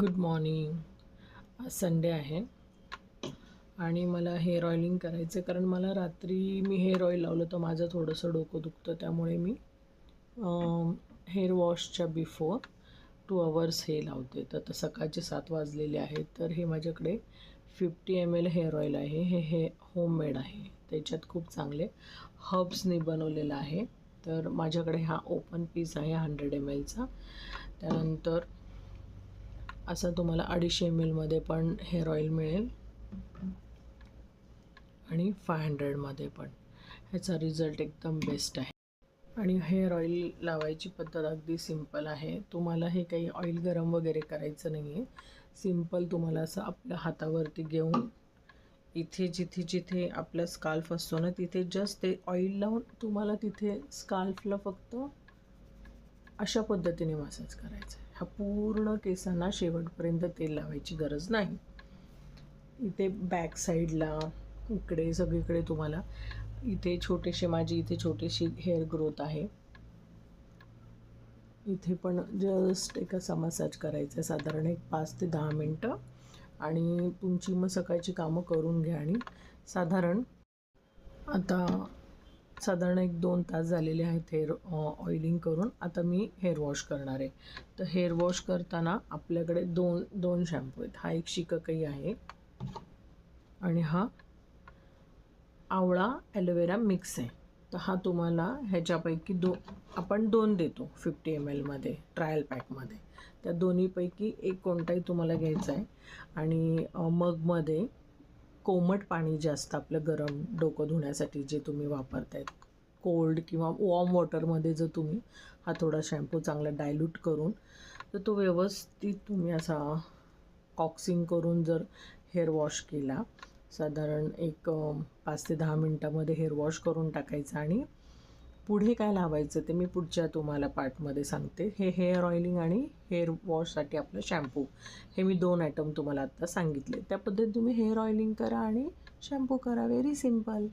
Good morning. आज Sunday आहे आणि मला हेअर ऑइलिंग करायचं आहे कारण मला रात्री मी हेअर ऑइल लावलं तर माझं थोडंसं डोकं दुखतं. त्यामुळे मी हेअर वॉशच्या बिफोर टू अवर्स हे लावते. तर आता सकाळचे सात वाजलेले आहेत. तर हे माझ्याकडे fifty M L hair oil आहे. हे हे होममेड आहे. त्याच्यात खूप चांगले हर्ब्सनी बनवलेलं आहे. तर माझ्याकडे हा ओपन पीस आहे हंड्रेड एम एलचा त्यानंतर असं तुम्हाला अडीचशे एम एलमध्ये पण हेअर ऑइल मिळेल. आणि फाय हंड्रेडमध्ये पण. ह्याचा रिझल्ट एकदम बेस्ट आहे. आणि हेअर ऑइल लावायची पद्धत अगदी सिंपल आहे. तुम्हाला हे काही ऑइल गरम वगैरे करायचं नाही आहे सिंपल तुम्हाला असं आपल्या हातावरती घेऊन इथे जिथे जिथे आपला स्काल्फ असतो ना तिथे जस्ट ते ऑइल लावून तुम्हाला तिथे स्काल्फला फक्त अशा पद्धतीने मसाज करायचा आहे हा पूर्ण केसांना शेवटपर्यंत तेल लावायची गरज नाही. इथे बॅक साईडला इकडे सगळीकडे तुम्हाला इथे छोटेसे माझी इथे छोटीशी हेअर ग्रोथ आहे. इथे पण जस्ट एक असा मसाज करायचा आहे साधारण एक पाच ते दहा मिनटं. आणि तुमची मग सकाळची कामं करून घ्या आणि साधारण आता साधारण एक दोन तास झालेले आहेत हेअर ऑइलिंग करून. आता मी हेअर वॉश करणार आहे. तर हेअर वॉश करताना आपल्याकडे दोन दोन शॅम्पू आहेत. हा एक शिककई आहे. आणि हा आवळा ॲलोवेरा मिक्स आहे. तर हा तुम्हाला ह्याच्यापैकी दो आपण दोन देतो फिफ्टी एम एलमध्ये ट्रायल पॅकमध्ये त्या दोन्हीपैकी एक कोणताही तुम्हाला घ्यायचा आहे. आणि मगमध्ये कोमट पाणी जास्त आपलं गरम डोकं धुण्यासाठी जे तुम्ही वापरतायत कोल्ड किंवा वॉर्म वॉटरमध्ये जर तुम्ही हा थोडा शॅम्पू चांगला डायल्यूट करून तर तो व्यवस्थित तुम्ही असा कॉक्सिंग करून जर हेअर वॉश केला साधारण एक पाच ते दहा मिनटामध्ये हेअर वॉश करून टाकायचं आणि पुढे काय लावायचं ते मी पुढच्या तुम्हाला पार्टमध्ये सांगते. हे हेअर ऑइलिंग आणि हेअर वॉशसाठी आपलं शॅम्पू. हे मी दोन आयटम तुम्हाला आत्ता सांगितले. त्या पद्धतीत तुम्ही हेअर ऑइलिंग करा आणि शॅम्पू करा. Very simple